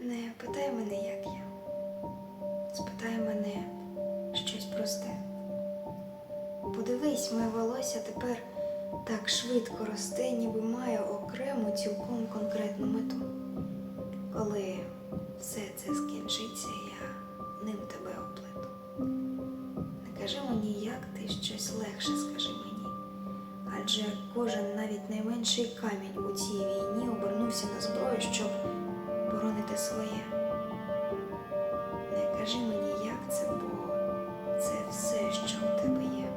Не питай мене, як я. Спитай мене щось просте. Подивись, моє волосся тепер так швидко росте, ніби має окрему, цілком конкретну мету. Коли все це скінчиться, я ним тебе оплету. Не кажи мені, як ти щось легше скажи мені. Адже кожен навіть найменший камінь у цій війні обернувся на зброю, щоб боронити своє. Не кажи мені, як це, бо це все, що у тебе є.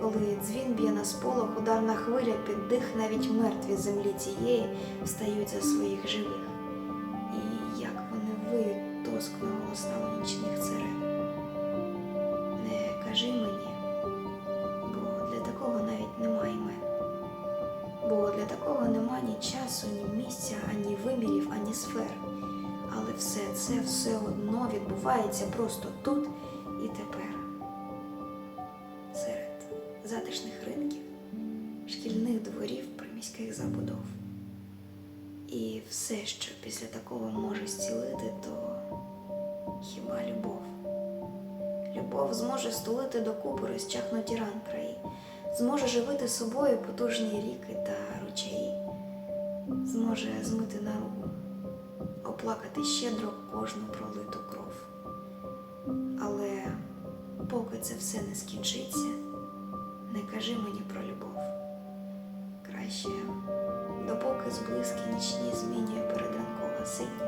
Коли дзвін б'є на сполох, ударна хвиля під дих, навіть мертві землі цієї встають за своїх живих. І як вони виють тоскно сфер. Але все це все одно відбувається просто тут і тепер. Серед затишних ринків, шкільних дворів, приміських забудов. І все, що після такого може зцілити, то хіба любов. Любов зможе стулити докупи розчахнуті ран краї, зможе живити собою потужні ріки та ручаї, зможе змити наругу, оплакати щедро кожну пролиту кров. Але поки це все не скінчиться, не кажи мені про любов. Краще, допоки зблизькі нічні змінює передранкова синь,